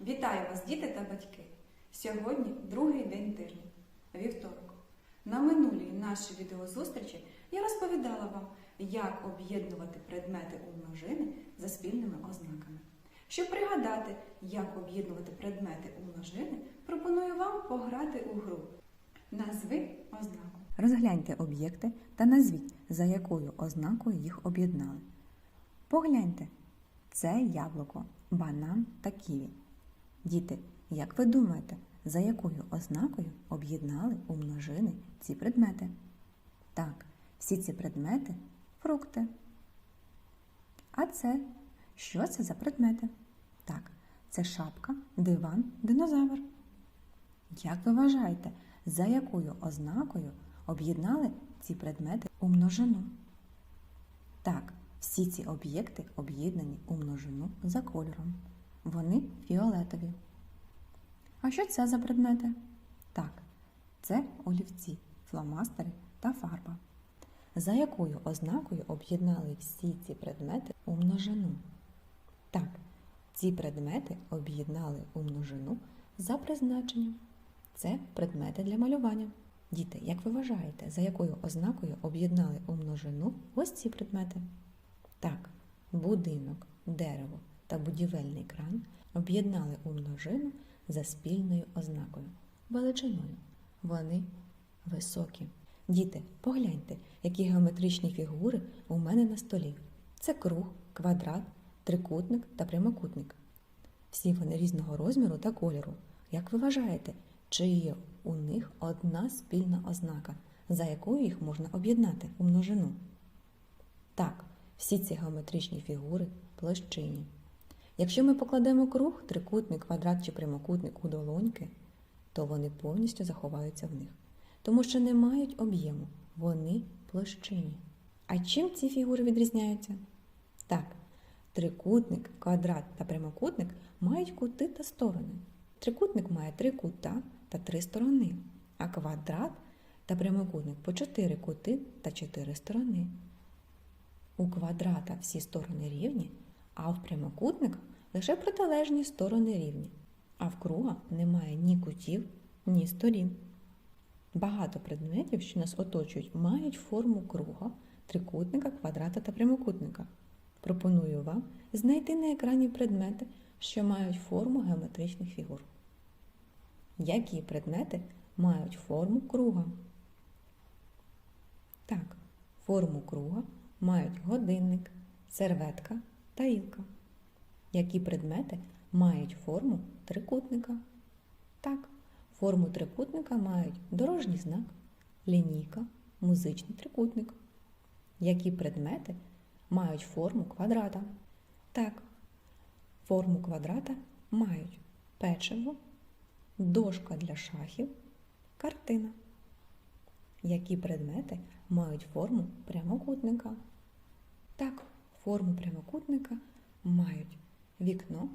Вітаю вас, діти та батьки! Сьогодні другий день тижня, вівторок. На минулій нашій відеозустрічі я розповідала вам, як об'єднувати предмети у множини за спільними ознаками. Щоб пригадати, як об'єднувати предмети у множини, пропоную вам пограти у гру. Назви ознаку. Розгляньте об'єкти та назвіть, за якою ознакою їх об'єднали. Погляньте, це яблуко, банан та ківі. Діти, як ви думаєте, за якою ознакою об'єднали у множини ці предмети? Так, всі ці предмети фрукти. А це що це за предмети? Так, це шапка, диван, динозавр. Як ви вважаєте, за якою ознакою об'єднали ці предмети у множину? Так, всі ці об'єкти об'єднані у множину за кольором. Вони фіолетові. А що це за предмети? Так, це олівці, фломастери та фарба. За якою ознакою об'єднали всі ці предмети у множину? Так, ці предмети об'єднали у множину за призначенням. Це предмети для малювання. Діти, як ви вважаєте, за якою ознакою об'єднали у множину ось ці предмети? Так, будинок, дерево та будівельний кран об'єднали у множину за спільною ознакою величиною. Вони високі. Діти, погляньте, які геометричні фігури у мене на столі. Це круг, квадрат, трикутник та прямокутник. Всі вони різного розміру та кольору. Як ви вважаєте, чи є у них одна спільна ознака, за якою їх можна об'єднати у множину? Так, всі ці геометричні фігури площині. Якщо ми покладемо круг, трикутник, квадрат чи прямокутник у долоньки, то вони повністю заховаються в них, тому що не мають об'єму, вони площині. А чим ці фігури відрізняються? Так, трикутник, квадрат та прямокутник мають кути та сторони. Трикутник має три кута та три сторони, а квадрат та прямокутник по чотири кути та чотири сторони. У квадрата всі сторони рівні, а в прямокутника лише протилежні сторони рівні, а в круга немає ні кутів, ні сторін. Багато предметів, що нас оточують, мають форму круга, трикутника, квадрата та прямокутника. Пропоную вам знайти на екрані предмети, що мають форму геометричних фігур. Які предмети мають форму круга? Так, форму круга мають годинник, серветка та ілка. Які предмети мають форму трикутника? Так, форму трикутника мають дорожній знак, лінійка, музичний трикутник. Які предмети мають форму квадрата? Так, форму квадрата мають печиво, дошка для шахів, картина. Які предмети мають форму прямокутника? Так, форму прямокутника мають вікно,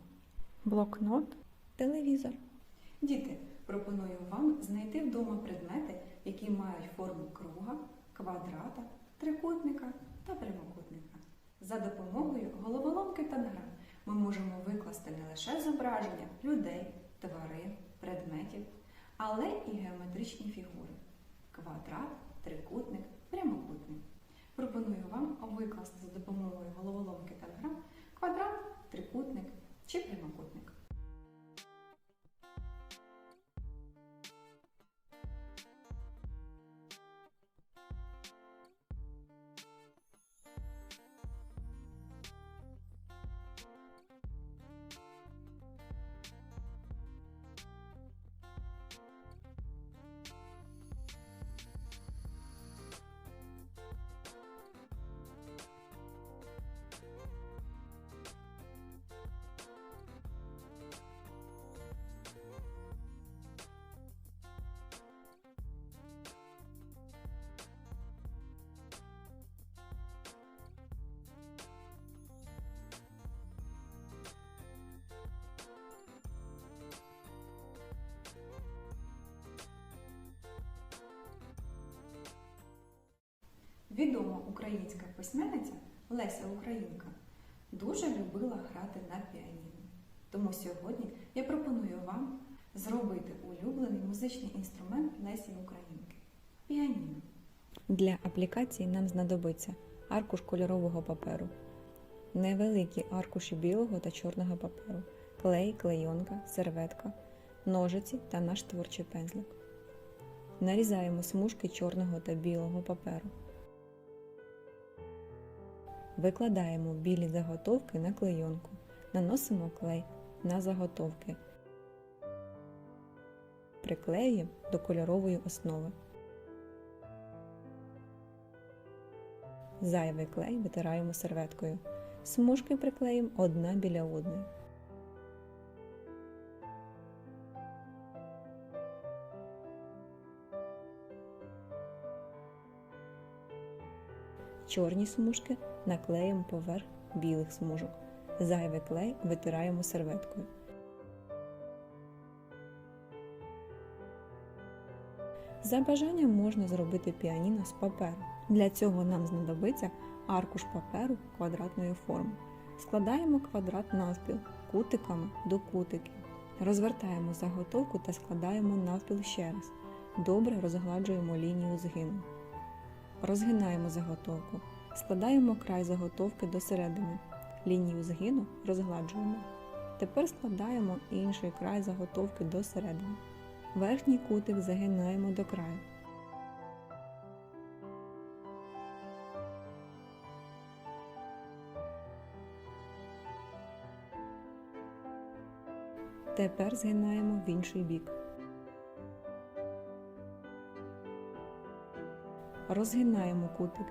блокнот, телевізор. Діти, пропоную вам знайти вдома предмети, які мають форму круга, квадрата, трикутника та прямокутника. За допомогою головоломки та гра ми можемо викласти не лише зображення людей, тварин, предметів, але і геометричні фігури квадрат, трикутник, прямокутник. Пропоную вам викласти за допомогою головоломки та гра квадрат, трикутник чи прямокутник. Відома українська письменниця Леся Українка дуже любила грати на піаніно. Тому сьогодні я пропоную вам зробити улюблений музичний інструмент Лесі Українки піаніно. Для аплікації нам знадобиться аркуш кольорового паперу, невеликі аркуші білого та чорного паперу, клей, клейонка, серветка, ножиці та наш творчий пензлик. Нарізаємо смужки чорного та білого паперу. Викладаємо білі заготовки на клейонку. Наносимо клей на заготовки. Приклеюємо до кольорової основи. Зайвий клей витираємо серветкою. Смужки приклеїмо одна біля одної. Чорні смужки наклеїмо поверх білих смужок. Зайвий клей витираємо серветкою. За бажанням можна зробити піаніно з паперу. Для цього нам знадобиться аркуш паперу квадратної форми. Складаємо квадрат навпіл кутиками до кутиків. Розвертаємо заготовку та складаємо навпіл ще раз. Добре розгладжуємо лінію згину. Розгинаємо заготовку. Складаємо край заготовки до середини. Лінію згину розгладжуємо. Тепер складаємо інший край заготовки до середини. Верхній кутик загинаємо до краю. Тепер згинаємо в інший бік. Розгинаємо кутик.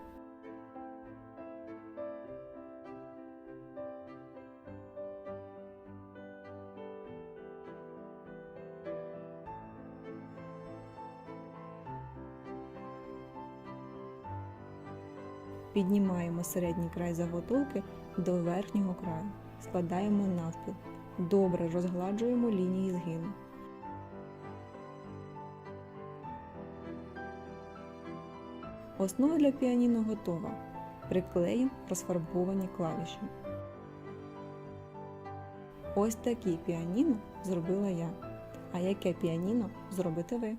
Піднімаємо середній край заготовки до верхнього краю. Складаємо навпіл. Добре розгладжуємо лінії згину. Основа для піаніно готова. Приклеїмо розфарбовані клавіші. Ось такі піаніно зробила я. А яке піаніно зробите ви?